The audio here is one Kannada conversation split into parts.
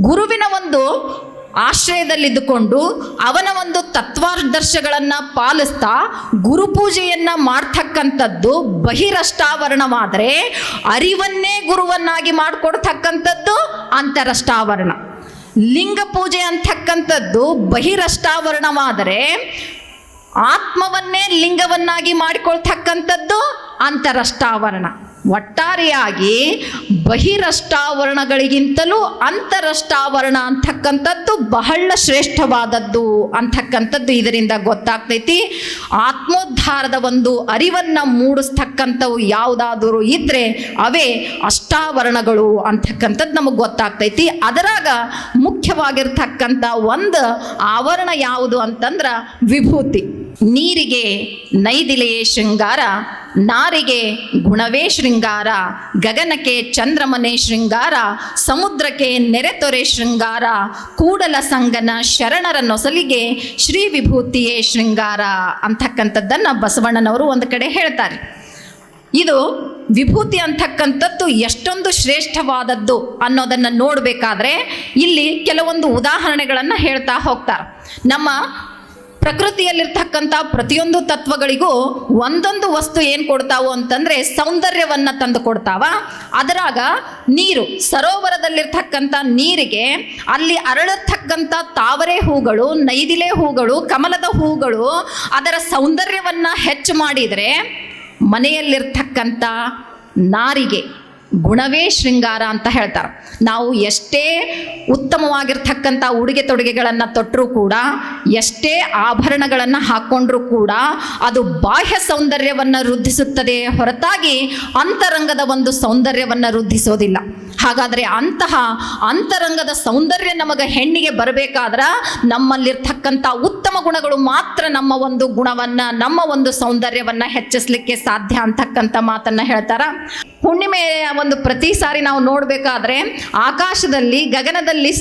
ಗುರುವಿನ ಒಂದು ಆಶ್ರಯದಲ್ಲಿದ್ದುಕೊಂಡು ಅವನ ಒಂದು ತತ್ವಾದರ್ಶಗಳನ್ನ ಪಾಲಿಸ್ತಾ ಗುರುಪೂಜೆಯನ್ನ ಮಾಡ್ತಕ್ಕಂಥದ್ದು ಬಹಿರಷ್ಟಾವರಣವಾದರೆ ಅರಿವನ್ನೇ ಗುರುವನ್ನಾಗಿ ಮಾಡಿಕೊಡ್ತಕ್ಕಂಥದ್ದು ಅಂತರಷ್ಟಾವರಣ. ಲಿಂಗ ಪೂಜೆ ಅಂತಕ್ಕಂಥದ್ದು ಬಹಿರಷ್ಟಾವರಣವಾದರೆ ಆತ್ಮವನ್ನೇ ಲಿಂಗವನ್ನಾಗಿ ಮಾಡಿಕೊಳ್ತಕ್ಕಂಥದ್ದು ಅಂತರಷ್ಟಾವರಣ. ಒಟ್ಟಾರೆಯಾಗಿ ಬಹಿರಷ್ಟಾವರಣಗಳಿಗಿಂತಲೂ ಅಂತರಷ್ಟಾವರಣ ಅಂತಕ್ಕಂಥದ್ದು ಬಹಳ ಶ್ರೇಷ್ಠವಾದದ್ದು ಅಂತಕ್ಕಂಥದ್ದು ಇದರಿಂದ ಗೊತ್ತಾಗ್ತೈತಿ. ಆತ್ಮೋದ್ಧಾರದ ಒಂದು ಅರಿವನ್ನು ಮೂಡಿಸ್ತಕ್ಕಂಥವು ಯಾವುದಾದರೂ ಇದ್ರೆ ಅವೇ ಅಷ್ಟಾವರಣಗಳು ಅಂತಕ್ಕಂಥದ್ದು ನಮಗೆ ಗೊತ್ತಾಗ್ತೈತಿ. ಅದರಾಗ ಮುಖ್ಯವಾಗಿರ್ತಕ್ಕಂಥ ಒಂದು ಆವರಣ ಯಾವುದು ಅಂತಂದ್ರೆ ವಿಭೂತಿ, ನೀರಿಗೆ ನೈದಿಲೆಯೇ ಶೃಂಗಾರ. ನಾರಿಗೆ ಗುಣವೇ ಶೃಂಗಾರ, ಗಗನಕ್ಕೆ ಚಂದ್ರಮನೆ ಶೃಂಗಾರ, ಸಮುದ್ರಕ್ಕೆ ನೆರೆತೊರೆ ಶೃಂಗಾರ, ಕೂಡಲ ಸಂಗನ ಶರಣರ ನೊಸಲಿಗೆ ಶ್ರೀ ವಿಭೂತಿಯೇ ಶೃಂಗಾರ ಅಂತಕ್ಕಂಥದ್ದನ್ನು ಬಸವಣ್ಣನವರು ಒಂದು ಕಡೆ ಹೇಳ್ತಾರೆ. ಇದು ವಿಭೂತಿ ಅಂತಕ್ಕಂಥದ್ದು ಎಷ್ಟೊಂದು ಶ್ರೇಷ್ಠವಾದದ್ದು ಅನ್ನೋದನ್ನು ನೋಡಬೇಕಾದ್ರೆ ಇಲ್ಲಿ ಕೆಲವೊಂದು ಉದಾಹರಣೆಗಳನ್ನು ಹೇಳ್ತಾ ಹೋಗ್ತಾರೆ. ನಮ್ಮ ಪ್ರಕೃತಿಯಲ್ಲಿರ್ತಕ್ಕಂಥ ಪ್ರತಿಯೊಂದು ತತ್ವಗಳಿಗೂ ಒಂದೊಂದು ವಸ್ತು ಏನು ಕೊಡ್ತಾವೋ ಅಂತಂದ್ರೆ ಸೌಂದರ್ಯವನ್ನ ತಂದು ಕೊಡ್ತಾವ. ಅದರಾಗ ನೀರು, ಸರೋವರದಲ್ಲಿರ್ತಕ್ಕಂಥ ನೀರಿಗೆ ಅಲ್ಲಿ ಅರಳತಕ್ಕಂಥ ತಾವರೆ ಹೂಗಳು, ನೈದಿಲೆ ಹೂಗಳು, ಕಮಲದ ಹೂಗಳು ಅದರ ಸೌಂದರ್ಯವನ್ನ ಹೆಚ್ಚು ಮಾಡಿದರೆ ಮನೆಯಲ್ಲಿರ್ತಕ್ಕಂಥ ನಾರಿಗೆ ಗುಣವೇ ಶೃಂಗಾರ ಅಂತ ಹೇಳ್ತಾರೆ. ನಾವು ಎಷ್ಟೇ ಉತ್ತಮವಾಗಿರ್ತಕ್ಕಂಥ ಉಡುಗೆ ತೊಡುಗೆಗಳನ್ನು ತೊಟ್ಟರೂ ಕೂಡ, ಎಷ್ಟೇ ಆಭರಣಗಳನ್ನು ಹಾಕ್ಕೊಂಡ್ರೂ ಕೂಡ ಅದು ಬಾಹ್ಯ ಸೌಂದರ್ಯವನ್ನು ವೃದ್ಧಿಸುತ್ತದೆ ಹೊರತಾಗಿ ಅಂತರಂಗದ ಒಂದು ಸೌಂದರ್ಯವನ್ನು ವೃದ್ಧಿಸೋದಿಲ್ಲ. ಹಾಗಾದರೆ ಅಂತಹ ಅಂತರಂಗದ ಸೌಂದರ್ಯ ನಮಗೆ ಹೆಣ್ಣಿಗೆ ಬರಬೇಕಾದ್ರೆ ನಮ್ಮಲ್ಲಿರ್ತಕ್ಕಂಥ ಉತ್ತಮ ಗುಣಗಳು ಮಾತ್ರ ನಮ್ಮ ಒಂದು ಗುಣವನ್ನ, ನಮ್ಮ ಒಂದು ಸೌಂದರ್ಯವನ್ನು ಹೆಚ್ಚಿಸಲಿಕ್ಕೆ ಸಾಧ್ಯ ಅಂತಕ್ಕಂಥ ಮಾತನ್ನ ಹೇಳ್ತಾರ. ಹುಣ್ಣಿಮೆಯ ಒಂದು ಪ್ರತಿ ಸಾರಿ ನಾವು ನೋಡಬೇಕಾದ್ರೆ ಆಕಾಶದಲ್ಲಿ, ಗಗನದಲ್ಲಿ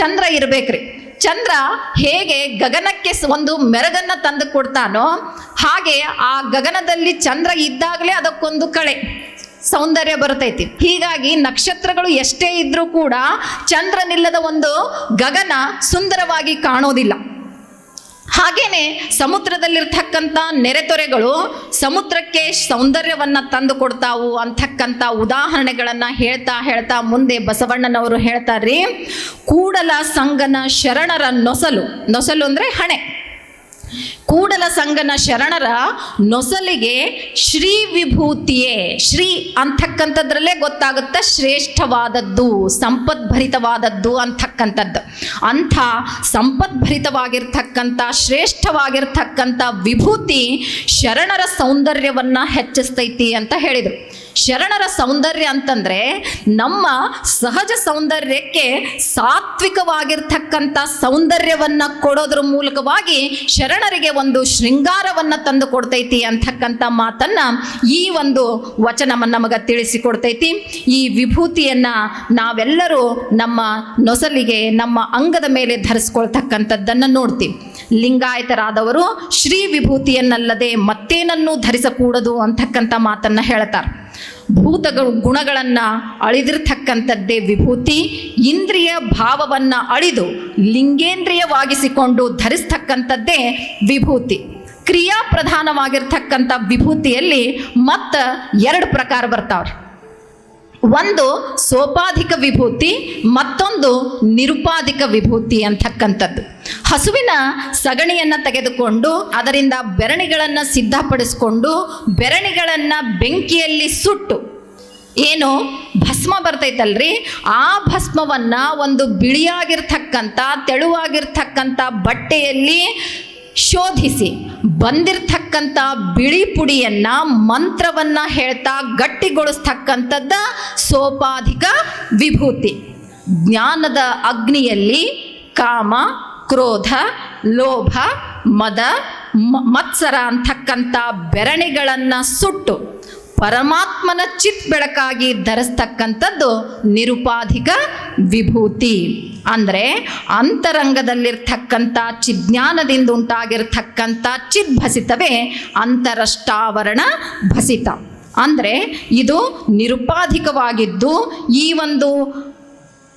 ಚಂದ್ರ ಇರಬೇಕ್ರಿ. ಚಂದ್ರ ಹೇಗೆ ಗಗನಕ್ಕೆ ಒಂದು ಮೆರಗನ್ನ ತಂದು ಕೊಡ್ತಾನೋ ಹಾಗೆ ಆ ಗಗನದಲ್ಲಿ ಚಂದ್ರ ಇದ್ದಾಗಲೇ ಅದಕ್ಕೊಂದು ಕಳೆ, ಸೌಂದರ್ಯ ಬರ್ತೈತಿ. ಹೀಗಾಗಿ ನಕ್ಷತ್ರಗಳು ಎಷ್ಟೇ ಇದ್ರೂ ಕೂಡ ಚಂದ್ರನಿಲ್ಲದ ಒಂದು ಗಗನ ಸುಂದರವಾಗಿ ಕಾಣೋದಿಲ್ಲ. ಹಾಗೇನೆ ಸಮುದ್ರದಲ್ಲಿರ್ತಕ್ಕಂಥ ನೆರೆತೊರೆಗಳು ಸಮುದ್ರಕ್ಕೆ ಸೌಂದರ್ಯವನ್ನ ತಂದು ಕೊಡ್ತಾವು ಅಂತಕ್ಕಂಥ ಉದಾಹರಣೆಗಳನ್ನು ಹೇಳ್ತಾ ಹೇಳ್ತಾ ಮುಂದೆ ಬಸವಣ್ಣನವರು ಹೇಳ್ತಾರ್ರಿ, ಕೂಡಲ ಸಂಗನ ಶರಣರ ನೊಸಲು ನೊಸಲು ಅಂದರೆ ಹಣೆ. ಕೂಡಲ ಸಂಗನ ಶರಣರ ನೊಸಲಿಗೆ ಶ್ರೀ ವಿಭೂತಿಯೇ. ಶ್ರೀ ಅಂತಕ್ಕಂಥದ್ರಲ್ಲೇ ಗೊತ್ತಾಗುತ್ತೆ ಶ್ರೇಷ್ಠವಾದದ್ದು, ಸಂಪದ್ಭರಿತವಾದದ್ದು ಅಂತಕ್ಕಂಥದ್ದು ಅಂಥ ಸಂಪದ್ಭರಿತವಾಗಿರ್ತಕ್ಕಂಥ, ಶ್ರೇಷ್ಠವಾಗಿರ್ತಕ್ಕಂಥ ವಿಭೂತಿ ಶರಣರ ಸೌಂದರ್ಯವನ್ನ ಹೆಚ್ಚಿಸ್ತೈತಿ ಅಂತ ಹೇಳಿದರು. ಶರಣರ ಸೌಂದರ್ಯ ಅಂತಂದ್ರೆ ನಮ್ಮ ಸಹಜ ಸೌಂದರ್ಯಕ್ಕೆ ಸಾತ್ವಿಕವಾಗಿರ್ತಕ್ಕಂಥ ಸೌಂದರ್ಯವನ್ನ ಕೊಡೋದ್ರ ಮೂಲಕವಾಗಿ ಶರಣರಿಗೆ ಒಂದು ಶೃಂಗಾರವನ್ನ ತಂದು ಕೊಡ್ತೈತಿ ಅಂತಕ್ಕಂಥ ಮಾತನ್ನ ಈ ಒಂದು ವಚನ ನಮಗೆ ತಿಳಿಸಿಕೊಡ್ತೈತಿ. ಈ ವಿಭೂತಿಯನ್ನ ನಾವೆಲ್ಲರೂ ನಮ್ಮ ನೊಸಲಿಗೆ, ನಮ್ಮ ಅಂಗದ ಮೇಲೆ ಧರಿಸ್ಕೊಳ್ತಕ್ಕಂಥದ್ದನ್ನ ನೋಡ್ತೀವಿ. ಲಿಂಗಾಯತರಾದವರು ಶ್ರೀ ವಿಭೂತಿಯನ್ನಲ್ಲದೆ ಮತ್ತೇನನ್ನೂ ಧರಿಸಕೂಡದು ಅಂತಕ್ಕಂಥ ಮಾತನ್ನ ಹೇಳ್ತಾರೆ. ಭೂತಗಳು ಗುಣಗಳನ್ನು ಅಳಿದಿರ್ತಕ್ಕಂಥದ್ದೇ ವಿಭೂತಿ, ಇಂದ್ರಿಯ ಭಾವವನ್ನು ಅಳಿದು ಲಿಂಗೇಂದ್ರಿಯವಾಗಿಸಿಕೊಂಡು ಧರಿಸ್ತಕ್ಕಂಥದ್ದೇ ವಿಭೂತಿ. ಕ್ರಿಯಾ ಪ್ರಧಾನವಾಗಿರ್ತಕ್ಕಂಥ ವಿಭೂತಿಯಲ್ಲಿ ಮತ್ತೆ ಎರಡು ಪ್ರಕಾರ ಬರ್ತಾವ್ರಿ. ಒಂದು ಸೋಪಾಧಿಕ ವಿಭೂತಿ, ಮತ್ತೊಂದು ನಿರುಪಾಧಿಕ ವಿಭೂತಿ ಅಂತಕ್ಕಂಥದ್ದು. ಹಸುವಿನ ಸಗಣಿಯನ್ನು ತೆಗೆದುಕೊಂಡು, ಅದರಿಂದ ಬೆರಣಿಗಳನ್ನು ಸಿದ್ಧಪಡಿಸಿಕೊಂಡು, ಬೆರಣಿಗಳನ್ನು ಬೆಂಕಿಯಲ್ಲಿ ಸುಟ್ಟು, ಏನು ಭಸ್ಮ ಬರ್ತೈತಲ್ರಿ? ಆ ಭಸ್ಮವನ್ನ ಒಂದು ಬಿಳಿಯಾಗಿರ್ತಕ್ಕಂಥ, ತೆಳುವಾಗಿರ್ತಕ್ಕಂಥ ಬಟ್ಟೆಯಲ್ಲಿ ಶೋಧಿಸಿ. ಬಂದಿರ್ತಕ್ಕಂಥ ಬಿಳಿ ಪುಡಿಯನ್ನ ಮಂತ್ರವನ್ನು ಹೇಳ್ತಾ ಗಟ್ಟಿಗೊಳಿಸ್ತಕ್ಕಂಥದ್ದ ಸೋಪಾಧಿಕ ವಿಭೂತಿ. ಜ್ಞಾನದ ಅಗ್ನಿಯಲ್ಲಿ ಕಾಮ, ಕ್ರೋಧ, ಲೋಭ, ಮದ ಮತ್ಸರ ಅಂತಕ್ಕಂಥ ಬೆರಣಿಗಳನ್ನು ಸುಟ್ಟು ಪರಮಾತ್ಮನ ಚಿತ್ ಬೆಳಕಾಗಿ ಧರಿಸ್ತಕ್ಕಂಥದ್ದು ನಿರುಪಾಧಿಕ ವಿಭೂತಿ. ಅಂದರೆ ಅಂತರಂಗದಲ್ಲಿರ್ತಕ್ಕಂಥ ಚಿಜ್ಞಾನದಿಂದ ಉಂಟಾಗಿರ್ತಕ್ಕಂಥ ಚಿದ್ಭಸಿತವೇ ಅಂತರಷ್ಟಾವರಣ ಭಸಿತ. ಅಂದರೆ ಇದು ನಿರುಪಾಧಿಕವಾಗಿದ್ದು ಈ ಒಂದು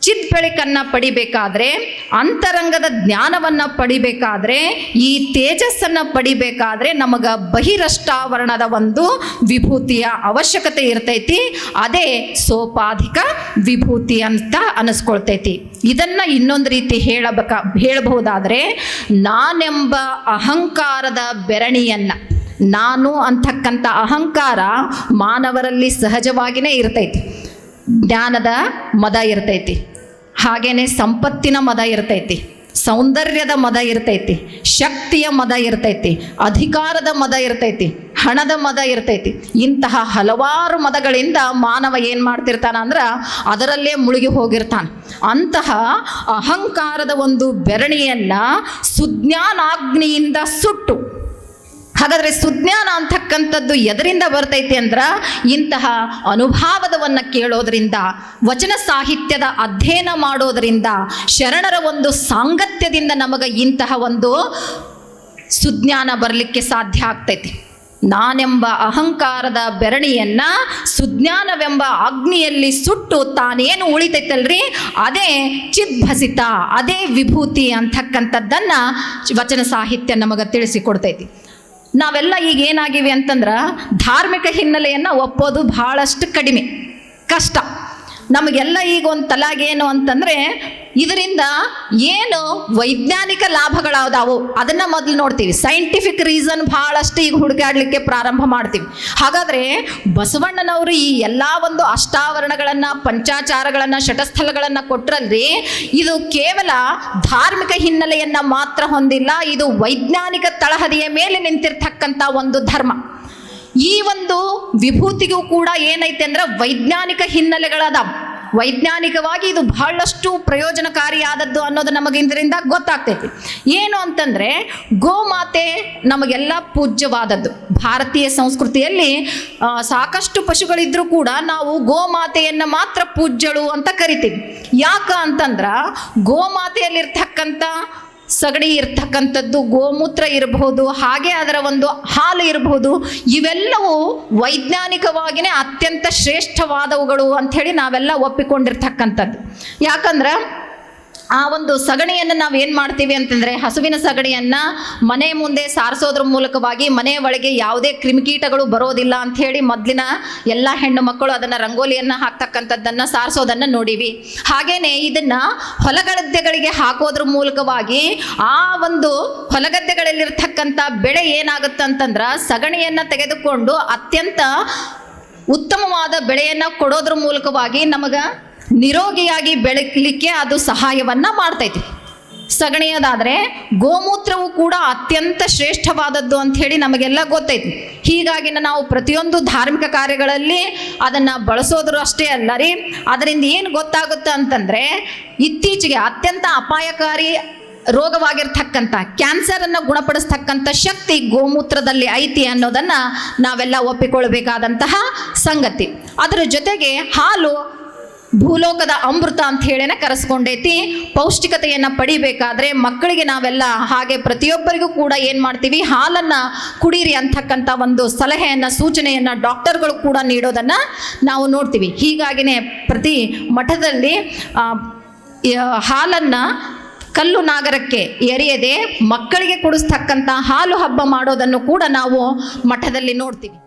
ಚಿತ್ ಬೆಳಕನ್ನ ಪಡಿಬೇಕಾದ್ರೆ, ಅಂತರಂಗದ ಜ್ಞಾನವನ್ನ ಪಡಿಬೇಕಾದ್ರೆ, ಈ ತೇಜಸ್ಸನ್ನ ಪಡಿಬೇಕಾದ್ರೆ ನಮಗ ಬಹಿರಷ್ಟಾವರಣದ ಒಂದು ವಿಭೂತಿಯ ಅವಶ್ಯಕತೆ ಇರ್ತೈತಿ. ಅದೇ ಸೋಪಾಧಿಕ ವಿಭೂತಿ ಅಂತ ಅನಿಸ್ಕೊಳ್ತೈತಿ. ಇದನ್ನು ಇನ್ನೊಂದು ರೀತಿ ಹೇಳಬೇಕ, ಹೇಳಬಹುದಾದ್ರೆ, ನಾನೆಂಬ ಅಹಂಕಾರದ ಬೆರಣಿಯನ್ನ, ನಾನು ಅಂತಕ್ಕಂಥ ಅಹಂಕಾರ ಮಾನವರಲ್ಲಿ ಸಹಜವಾಗಿಯೇ ಇರ್ತೈತಿ. ಜ್ಞಾನದ ಮದ ಇರ್ತೈತಿ. ಹಾಗೇನೆ ಸಂಪತ್ತಿನ ಮದ ಇರ್ತೈತಿ. ಸೌಂದರ್ಯದ ಮದ ಇರ್ತೈತಿ. ಶಕ್ತಿಯ ಮದ ಇರ್ತೈತಿ. ಅಧಿಕಾರದ ಮದ ಇರ್ತೈತಿ. ಹಣದ ಮದ ಇರ್ತೈತಿ. ಇಂತಹ ಹಲವಾರು ಮದಗಳಿಂದ ಮಾನವ ಏನು ಮಾಡ್ತಿರ್ತಾನ ಅಂದ್ರೆ ಅದರಲ್ಲೇ ಮುಳುಗಿ ಹೋಗಿರ್ತಾನೆ. ಅಂತಹ ಅಹಂಕಾರದ ಒಂದು ಬೆರಣಿಯನ್ನು ಸುಜ್ಞಾನಾಗ್ನಿಯಿಂದ ಸುಟ್ಟು ಹಾಗಾದ್ರೆ ಸುಜ್ಞಾನ ಅಂತಕ್ಕಂಥದ್ದು ಎದರಿಂದ ಬರ್ತೈತಿ ಅಂದ್ರ ಇಂತಹ ಅನುಭಾವದವನ್ನು ಕೇಳೋದ್ರಿಂದ, ವಚನ ಸಾಹಿತ್ಯದ ಅಧ್ಯಯನ ಮಾಡೋದರಿಂದ, ಶರಣರ ಒಂದು ಸಾಂಗತ್ಯದಿಂದ ನಮಗೆ ಇಂತಹ ಒಂದು ಸುಜ್ಞಾನ ಬರಲಿಕ್ಕೆ ಸಾಧ್ಯ ಆಗ್ತೈತಿ. ನಾನೆಂಬ ಅಹಂಕಾರದ ಬೆರಣಿಯನ್ನ ಸುಜ್ಞಾನವೆಂಬ ಅಗ್ನಿಯಲ್ಲಿ ಸುಟ್ಟು ತಾನೇನು ಉಳಿತೈತಲ್ರಿ? ಅದೇ ಚಿದ್ಭಸಿತ, ಅದೇ ವಿಭೂತಿ ಅಂತಕ್ಕಂಥದ್ದನ್ನ ವಚನ ಸಾಹಿತ್ಯ ನಮಗೆ ತಿಳಿಸಿಕೊಡ್ತೈತಿ. ನಾವೆಲ್ಲ ಈಗ ಏನಾಗಿವೆ ಅಂತಂದ್ರೆ ಧಾರ್ಮಿಕ ಹಿನ್ನೆಲೆಯನ್ನು ಒಪ್ಪೋದು ಬಹಳಷ್ಟು ಕಡಿಮೆ. ಕಷ್ಟ. ನಮಗೆಲ್ಲ ಈಗ ಒಂದು ತಲಾಗೇನು ಅಂತಂದರೆ ಇದರಿಂದ ಏನು ವೈಜ್ಞಾನಿಕ ಲಾಭಗಳಾದಾವು? ಅದನ್ನ ಮೊದಲು ನೋಡ್ತೀವಿ. ಸೈಂಟಿಫಿಕ್ ರೀಸನ್ ಬಹಳಷ್ಟು ಈಗ ಹುಡುಕಾಡ್ಲಿಕ್ಕೆ ಪ್ರಾರಂಭ ಮಾಡ್ತೀವಿ. ಹಾಗಾದ್ರೆ ಬಸವಣ್ಣನವರು ಈ ಎಲ್ಲ ಒಂದು ಅಷ್ಟಾವರಣಗಳನ್ನು, ಪಂಚಾಚಾರಗಳನ್ನು ಶಟಸ್ಥಲಗಳನ್ನ ಕೊಟ್ರಲ್ರಿ ಇದು ಕೇವಲ ಧಾರ್ಮಿಕ ಹಿನ್ನೆಲೆಯನ್ನ ಮಾತ್ರ ಹೊಂದಿಲ್ಲ, ಇದು ವೈಜ್ಞಾನಿಕ ತಳಹದಿಯ ಮೇಲೆ ನಿಂತಿರ್ತಕ್ಕಂಥ ಒಂದು ಧರ್ಮ. ಈ ಒಂದು ವಿಭೂತಿಗೂ ಕೂಡ ಏನೈತೆ ಅಂದ್ರೆ ವೈಜ್ಞಾನಿಕ ಹಿನ್ನೆಲೆಗಳದಾವ. ವೈಜ್ಞಾನಿಕವಾಗಿ ಇದು ಬಹಳಷ್ಟು ಪ್ರಯೋಜನಕಾರಿಯಾದದ್ದು ಅನ್ನೋದು ನಮಗೆ ಇದರಿಂದ ಗೊತ್ತಾಗ್ತೈತಿ. ಏನು ಅಂತಂದ್ರೆ, ಗೋಮಾತೆ ನಮಗೆಲ್ಲ ಪೂಜ್ಯವಾದದ್ದು. ಭಾರತೀಯ ಸಂಸ್ಕೃತಿಯಲ್ಲಿ ಸಾಕಷ್ಟು ಪಶುಗಳಿದ್ರೂ ಕೂಡ ನಾವು ಗೋಮಾತೆಯನ್ನು ಮಾತ್ರ ಪೂಜ್ಯಳು ಅಂತ ಕರಿತೀವಿ. ಯಾಕ ಅಂತಂದ್ರ, ಗೋಮಾತೆಯಲ್ಲಿರ್ತಕ್ಕಂಥ ಸಗಣಿ ಇರ್ತಕ್ಕಂಥದ್ದು, ಗೋಮೂತ್ರ ಇರಬಹುದು, ಹಾಗೆ ಅದರ ಒಂದು ಹಾಲು ಇರಬಹುದು, ಇವೆಲ್ಲವೂ ವೈಜ್ಞಾನಿಕವಾಗಿಯೇ ಅತ್ಯಂತ ಶ್ರೇಷ್ಠವಾದವುಗಳು ಅಂಥೇಳಿ ನಾವೆಲ್ಲ ಒಪ್ಪಿಕೊಂಡಿರ್ತಕ್ಕಂಥದ್ದು. ಯಾಕಂದ್ರೆ ಆ ಒಂದು ಸಗಣಿಯನ್ನು ನಾವು ಏನು ಮಾಡ್ತೀವಿ ಅಂತಂದರೆ ಹಸುವಿನ ಸಗಣಿಯನ್ನು ಮನೆ ಮುಂದೆ ಸಾರಿಸೋದ್ರ ಮೂಲಕವಾಗಿ ಮನೆ ಒಳಗೆ ಯಾವುದೇ ಕ್ರಿಮಿಕೀಟಗಳು ಬರೋದಿಲ್ಲ ಅಂತ ಹೇಳಿ ಮೊದಲಿನ ಎಲ್ಲ ಹೆಣ್ಣು ಮಕ್ಕಳು ಅದನ್ನು ರಂಗೋಲಿಯನ್ನು ಹಾಕ್ತಕ್ಕಂಥದ್ದನ್ನು ಸಾರಿಸೋದನ್ನು ನೋಡಿವಿ. ಹಾಗೇನೆ ಇದನ್ನು ಹೊಲಗದ್ದೆಗಳಿಗೆ ಹಾಕೋದ್ರ ಮೂಲಕವಾಗಿ ಆ ಒಂದು ಹೊಲಗದ್ದೆಗಳಲ್ಲಿರ್ತಕ್ಕಂಥ ಬೆಳೆ ಏನಾಗುತ್ತೆ ಅಂತಂದ್ರೆ ಸಗಣಿಯನ್ನು ತೆಗೆದುಕೊಂಡು ಅತ್ಯಂತ ಉತ್ತಮವಾದ ಬೆಳೆಯನ್ನು ಕೊಡೋದ್ರ ಮೂಲಕವಾಗಿ ನಮಗೆ ನಿರೋಗಿಯಾಗಿ ಬೆಳಕಲಿಕ್ಕೆ ಅದು ಸಹಾಯವನ್ನ ಮಾಡ್ತೈತಿ. ಸಗಣಿಯದಾದರೆ ಗೋಮೂತ್ರವು ಕೂಡ ಅತ್ಯಂತ ಶ್ರೇಷ್ಠವಾದದ್ದು ಅಂತ ಹೇಳಿ ನಮಗೆಲ್ಲ ಗೊತ್ತೈತಿ. ಹೀಗಾಗಿ ನಾವು ಪ್ರತಿಯೊಂದು ಧಾರ್ಮಿಕ ಕಾರ್ಯಗಳಲ್ಲಿ ಅದನ್ನು ಬಳಸೋದ್ರು ಅಷ್ಟೇ ಅಲ್ಲ ರೀ. ಅದರಿಂದ ಏನು ಗೊತ್ತಾಗುತ್ತೆ ಅಂತಂದರೆ ಇತ್ತೀಚೆಗೆ ಅತ್ಯಂತ ಅಪಾಯಕಾರಿ ರೋಗವಾಗಿರ್ತಕ್ಕಂಥ ಕ್ಯಾನ್ಸರನ್ನು ಗುಣಪಡಿಸ್ತಕ್ಕಂಥ ಶಕ್ತಿ ಗೋಮೂತ್ರದಲ್ಲಿ ಐತಿ ಅನ್ನೋದನ್ನ ನಾವೆಲ್ಲ ಒಪ್ಪಿಕೊಳ್ಬೇಕಾದಂತಹ ಸಂಗತಿ. ಅದರ ಜೊತೆಗೆ ಹಾಲು ಭೂಲೋಕದ ಅಮೃತ ಅಂತ ಹೇಳೇನೆ ಕರೆಸ್ಕೊಂಡೈತಿ. ಪೌಷ್ಟಿಕತೆಯನ್ನ ಪಡಿಬೇಕಾದ್ರೆ ಮಕ್ಕಳಿಗೆ ನಾವೆಲ್ಲ ಹಾಗೆ ಪ್ರತಿಯೊಬ್ಬರಿಗೂ ಕೂಡ ಏನು ಮಾಡ್ತೀವಿ? ಹಾಲನ್ನ ಕುಡೀರಿ ಅಂತಕ್ಕಂಥ ಒಂದು ಸಲಹೆಯನ್ನ, ಸೂಚನೆಯನ್ನ ಡಾಕ್ಟರ್ಗಳು ಕೂಡ ನೀಡೋದನ್ನ ನಾವು ನೋಡ್ತೀವಿ. ಹೀಗಾಗಿನೇ ಪ್ರತಿ ಮಠದಲ್ಲಿ ಹಾಲನ್ನ ಕಲ್ಲು ನಾಗರಕ್ಕೆ ಎರೆಯದೆ ಮಕ್ಕಳಿಗೆ ಕುಡಿಸ್ತಕ್ಕಂಥ ಹಾಲು ಹಬ್ಬ ಮಾಡೋದನ್ನು ಕೂಡ ನಾವು ಮಠದಲ್ಲಿ ನೋಡ್ತೀವಿ.